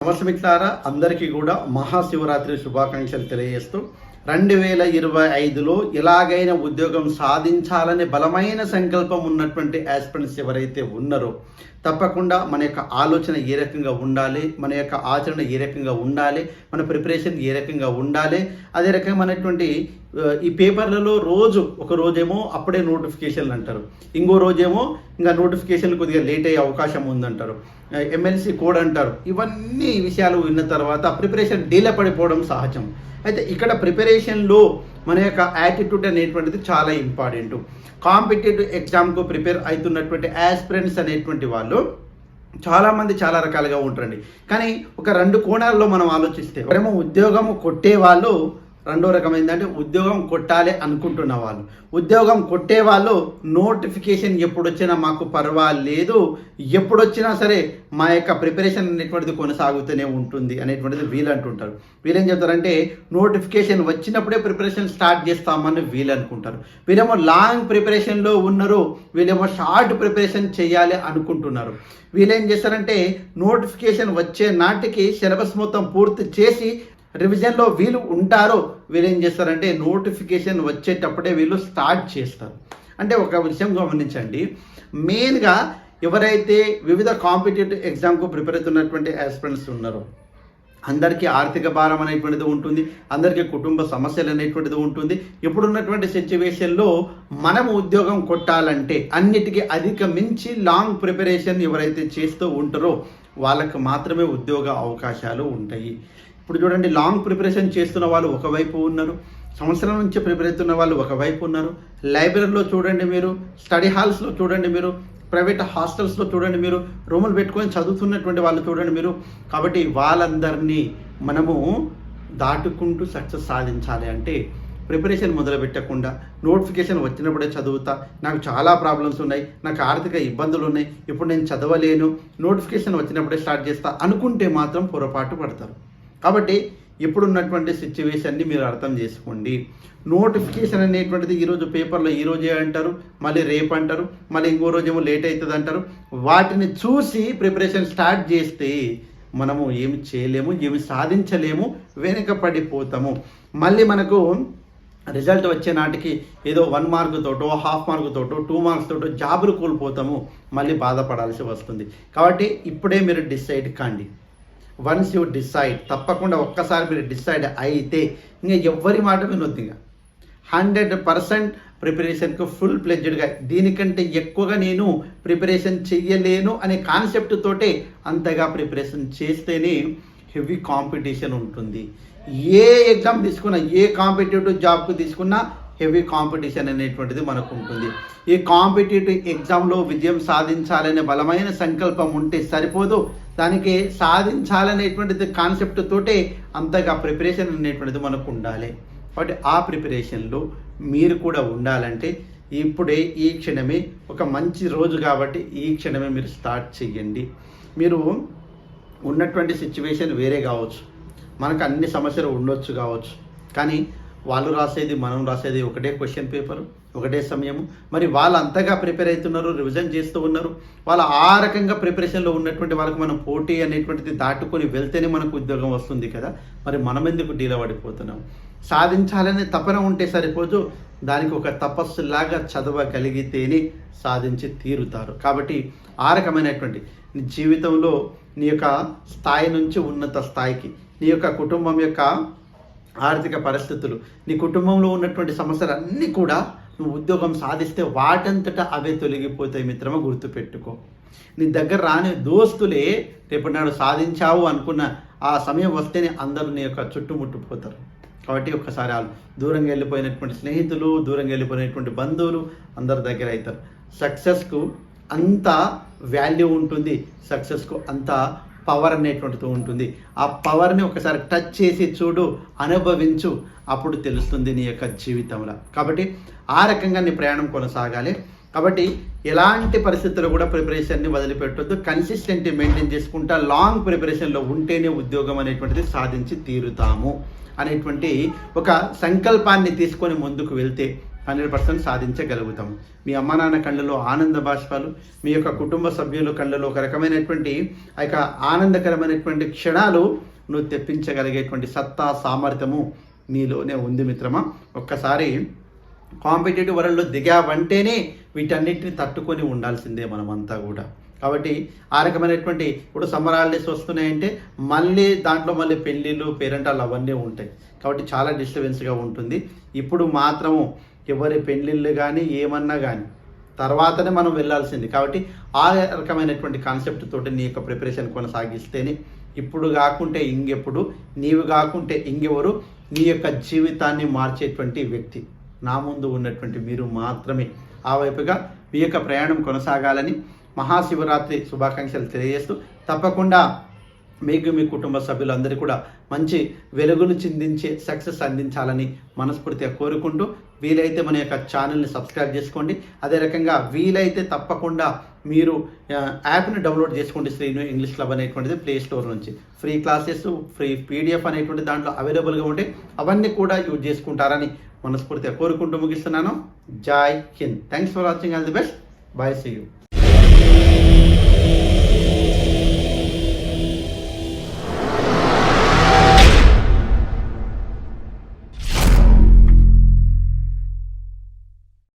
నమస్తే మిత్రులారా అందరికీ కూడా మహాశివరాత్రి శుభాకాంక్షలు తెలియజేస్తూ రెండు వేల ఇరవై ఐదులో ఎలాగైనా ఉద్యోగం సాధించాలనే బలమైన సంకల్పం ఉన్నటువంటి ఆస్పిరెంట్స్ ఎవరైతే ఉన్నారో తప్పకుండా మన యొక్క ఆలోచన ఏ రకంగా ఉండాలి మన యొక్క ఆచరణ ఏ రకంగా ఉండాలి మన ప్రిపరేషన్ ఏ రకంగా ఉండాలి అదే రకమైనటువంటి ఈ పేపర్లలో రోజు ఒక రోజేమో అప్పుడే నోటిఫికేషన్లు అంటారు. ఇంకో రోజేమో ఇంకా నోటిఫికేషన్ కొద్దిగా లేట్ అయ్యే అవకాశం ఉందంటారు. ఎమ్మెల్సీ కోడ్ అంటారు. ఇవన్నీ విషయాలు విన్న తర్వాత ప్రిపరేషన్ డీలే పడిపోవడం సహజం. అయితే ఇక్కడ ప్రిపరేషన్లో మన యొక్క యాటిట్యూడ్ అనేటువంటిది చాలా ఇంపార్టెంట్ కాంపిటేటివ్ ఎగ్జామ్కు ప్రిపేర్ అవుతున్నటువంటి యాస్పిరెంట్స్ అనేటువంటి వాళ్ళు చాలామంది చాలా రకాలుగా ఉంటారండి. కానీ ఒక రెండు కోణాల్లో మనం ఆలోచిస్తే ఏమో ఉద్యోగము కొట్టే వాళ్ళు రెండో రకం ఏంటంటే ఉద్యోగం కొట్టాలి అనుకుంటున్న వాళ్ళు. ఉద్యోగం కొట్టే వాళ్ళు నోటిఫికేషన్ ఎప్పుడు వచ్చినా మాకు పర్వాలేదు. ఎప్పుడు వచ్చినా సరే మా యొక్క ప్రిపరేషన్ అనేటువంటిది కొనసాగుతూనే ఉంటుంది అనేటువంటిది వీళ్ళు అంటుంటారు వీళ్ళేం చెప్తారంటే నోటిఫికేషన్ వచ్చినప్పుడే ప్రిపరేషన్ స్టార్ట్ చేస్తామని వీళ్ళు అనుకుంటారు. వీళ్ళేమో లాంగ్ ప్రిపరేషన్లో ఉన్నారు వీళ్ళేమో షార్ట్ ప్రిపరేషన్ చేయాలి అనుకుంటున్నారు. వీళ్ళేం చేస్తారంటే నోటిఫికేషన్ వచ్చే నాటికి సిలబస్ మొత్తం పూర్తి చేసి రివిజన్లో వీళ్ళు ఉంటారో వీళ్ళు ఏం చేస్తారంటే నోటిఫికేషన్ వచ్చేటప్పుడే వీళ్ళు స్టార్ట్ చేస్తారు. అంటే ఒక విషయం గమనించండి. మెయిన్గా ఎవరైతే వివిధ కాంపిటేటివ్ ఎగ్జామ్కు ప్రిపేర్ అవుతున్నటువంటి ఆస్పిరెంట్స్ ఉన్నారో అందరికీ ఆర్థిక భారం అనేటువంటిది ఉంటుంది అందరికీ కుటుంబ సమస్యలు అనేటువంటిది ఉంటుంది. ఇప్పుడున్నటువంటి సిచ్యువేషన్లో మనం ఉద్యోగం కొట్టాలంటే అన్నిటికీ అధిగమించి లాంగ్ ప్రిపరేషన్ ఎవరైతే చేస్తూ ఉంటారో వాళ్ళకు మాత్రమే ఉద్యోగ అవకాశాలు ఉంటాయి. ఇప్పుడు చూడండి లాంగ్ ప్రిపరేషన్ చేస్తున్న వాళ్ళు ఒకవైపు ఉన్నారు సంవత్సరం నుంచి ప్రిపేర్ అవుతున్న వాళ్ళు ఒకవైపు ఉన్నారు. లైబ్రరీలో చూడండి మీరు స్టడీ హాల్స్లో చూడండి మీరు ప్రైవేట్ హాస్టల్స్లో చూడండి మీరు రూములు పెట్టుకొని చదువుతున్నటువంటి వాళ్ళు చూడండి మీరు. కాబట్టి వాళ్ళందరినీ మనము దాటుకుంటూ సక్సెస్ సాధించాలి అంటే ప్రిపరేషన్ మొదలు పెట్టకుండా నోటిఫికేషన్ వచ్చినప్పుడే చదువుతా. నాకు చాలా ప్రాబ్లమ్స్ ఉన్నాయి నాకు ఆర్థిక ఇబ్బందులు ఉన్నాయి ఇప్పుడు నేను చదవలేను నోటిఫికేషన్ వచ్చినప్పుడే స్టార్ట్ చేస్తా అనుకుంటే మాత్రం పొరపాటు పడతారు. కాబట్టి ఇప్పుడున్నటువంటి సిచ్యువేషన్ని మీరు అర్థం చేసుకోండి. నోటిఫికేషన్ అనేటువంటిది ఈరోజు పేపర్లో ఈ రోజే అంటారు మళ్ళీ రేపు అంటారు మళ్ళీ ఇంకో రోజు ఏమో లేట్ అవుతుంది అంటారు. వాటిని చూసి ప్రిపరేషన్ స్టార్ట్ చేస్తే మనము ఏమి చేయలేము ఏమి సాధించలేము వెనుక పడిపోతాము. మళ్ళీ మనకు రిజల్ట్ వచ్చే నాటికి ఏదో వన్ మార్క్ తోటో హాఫ్ మార్క్ తోటో టూ మార్క్స్ తోటో జాబులు కోల్పోతాము. మళ్ళీ బాధపడాల్సి వస్తుంది. కాబట్టి ఇప్పుడే మీరు డిసైడ్ కాండి. వన్స్ యూ డిసైడ్ తప్పకుండా ఒక్కసారి మీరు డిసైడ్ అయితే ఇంకా ఎవ్వరి మాట వినొద్దు ఇంకా. హండ్రెడ్ పర్సెంట్ ప్రిపరేషన్కు ఫుల్ ప్లెడ్జ్డ్గా దీనికంటే ఎక్కువగా నేను ప్రిపరేషన్ చెయ్యలేను అనే కాన్సెప్ట్ తోటే అంతగా ప్రిపరేషన్ చేస్తేనే హెవీ కాంపిటీషన్ ఉంటుంది. ఏ ఎగ్జామ్ తీసుకున్నా ఏ కాంపిటేటివ్ జాబ్కు తీసుకున్నా హెవీ కాంపిటీషన్ అనేటువంటిది మనకు ఉంటుంది ఈ కాంపిటేటివ్ ఎగ్జామ్లో విజయం సాధించాలనే బలమైన సంకల్పం ఉంటే సరిపోదు. దానికి సాధించాలనేటువంటిది కాన్సెప్ట్ తోటే అంతగా ప్రిపరేషన్ అనేటువంటిది మనకు ఉండాలి కాబట్టి ఆ ప్రిపరేషన్లో మీరు కూడా ఉండాలంటే ఇప్పుడే ఈ క్షణమే ఒక మంచి రోజు కాబట్టి ఈ క్షణమే మీరు స్టార్ట్ చేయండి మీరు ఉన్నటువంటి సిచ్యువేషన్ వేరే కావచ్చు. మనకు అన్ని సమస్యలు ఉండొచ్చు కావచ్చు. కానీ వాళ్ళు రాసేది మనం రాసేది ఒకటే క్వశ్చన్ పేపర్ ఒకటే సమయము. మరి వాళ్ళు అంతగా ప్రిపేర్ అవుతున్నారు రివిజన్ చేస్తూ ఉన్నారు. వాళ్ళు ఆ రకంగా ప్రిపరేషన్లో ఉన్నటువంటి వాళ్ళకి మనం పోటీ అనేటువంటిది దాటుకొని వెళ్తేనే మనకు ఉద్యోగం వస్తుంది కదా. మరి మనం ఎందుకు డీల పడిపోతున్నాం సాధించాలనే తపన ఉంటే సరిపోదు. దానికి ఒక తపస్సులాగా చదవగలిగితేనే సాధించి తీరుతారు. కాబట్టి ఆ రకమైనటువంటి నీ జీవితంలో నీ యొక్క స్థాయి నుంచి ఉన్నత స్థాయికి నీ యొక్క కుటుంబం యొక్క ఆర్థిక పరిస్థితులు నీ కుటుంబంలో ఉన్నటువంటి సమస్యలు అన్నీ కూడా నువ్వు ఉద్యోగం సాధిస్తే వాటంతటా అవే తొలగిపోతాయి మిత్రమా గుర్తుపెట్టుకో. నీ దగ్గర రాని దోస్తులే రేపు నాడు సాధించావు అనుకున్న ఆ సమయం వస్తేనే అందరూ నీ యొక్క చుట్టుముట్టుపోతారు కాబట్టి ఒక్కసారి వాళ్ళు దూరంగా వెళ్ళిపోయినటువంటి స్నేహితులు దూరంగా వెళ్ళిపోయినటువంటి బంధువులు అందరి దగ్గర అవుతారు. సక్సెస్కు అంత వాల్యూ ఉంటుంది సక్సెస్కు అంత పవర్ అనేటువంటిది ఉంటుంది. ఆ పవర్ని ఒకసారి టచ్ చేసి చూడు అనుభవించు అప్పుడు తెలుస్తుంది నీ యొక్క జీవితంలో. కాబట్టి ఆ రకంగా నీ ప్రయాణం కొనసాగాలి. కాబట్టి ఎలాంటి పరిస్థితుల్లో కూడా ప్రిపరేషన్ని వదిలిపెట్టొద్దు. కన్సిస్టెంట్ మెయింటైన్ చేసుకుంటా లాంగ్ ప్రిపరేషన్లో ఉంటేనే ఉద్యోగం అనేటువంటిది సాధించి తీరుతాము అనేటువంటి ఒక సంకల్పాన్ని తీసుకొని ముందుకు వెళ్తే హండ్రెడ్ పర్సెంట్ సాధించగలుగుతాం. మీ అమ్మ నాన్న కళ్ళలో ఆనంద బాష్పాలు మీ యొక్క కుటుంబ సభ్యుల కళ్ళలో ఒక రకమైనటువంటి ఆ యొక్క ఆనందకరమైనటువంటి క్షణాలు నువ్వు తెప్పించగలిగేటువంటి సత్తా సామర్థ్యము నీలోనే ఉంది మిత్రమా. ఒక్కసారి కాంపిటేటివ్ వరల్డ్లో దిగావంటేనే వీటన్నిటిని తట్టుకొని ఉండాల్సిందే మనమంతా కూడా. కాబట్టి ఆ రకమైనటువంటి ఇప్పుడు సమ్మర్ హాలిడేస్ వస్తున్నాయంటే మళ్ళీ దాంట్లో మళ్ళీ పెళ్ళిళ్ళు పేరెంటాలు అవన్నీ ఉంటాయి. కాబట్టి చాలా డిస్టర్బెన్స్గా ఉంటుంది. ఇప్పుడు మాత్రము ఎవరి పెళ్ళిళ్ళు కానీ ఏమన్నా కానీ తర్వాతనే మనం వెళ్ళాల్సింది. కాబట్టి ఆ రకమైనటువంటి కాన్సెప్ట్ తోటి నీ యొక్క ప్రిపరేషన్ కొనసాగిస్తేనే ఇప్పుడు కాకుంటే ఇంకెప్పుడు నీవు కాకుంటే ఇంకెవరు నీ యొక్క జీవితాన్ని మార్చేటువంటి వ్యక్తి. నా ముందు ఉన్నటువంటి మీరు మాత్రమే. ఆ వైపుగా మీ యొక్క ప్రయాణం కొనసాగాలని మహాశివరాత్రి శుభాకాంక్షలు తెలియజేస్తూ తప్పకుండా మీకు మీ కుటుంబ సభ్యులందరూ కూడా మంచి వెలుగును చిందించే సక్సెస్ అందించాలని మనస్ఫూర్తిగా కోరుకుంటూ వీలైతే మన యొక్క ఛానల్ని సబ్స్క్రైబ్ చేసుకోండి. అదే రకంగా వీలైతే తప్పకుండా మీరు యాప్ని డౌన్లోడ్ చేసుకోండి శ్రీను ఇంగ్లీష్ క్లబ్ అనేటువంటిది ప్లే స్టోర్ నుంచి. ఫ్రీ క్లాసెస్ ఫ్రీ పీడిఎఫ్ అనేటువంటి దాంట్లో అవైలబుల్గా ఉంటాయి అవన్నీ కూడా యూజ్ చేసుకుంటారని మనస్ఫూర్తిగా కోరుకుంటూ ముగిస్తున్నాను. Jai Hind. Thanks for watching all the best bye see you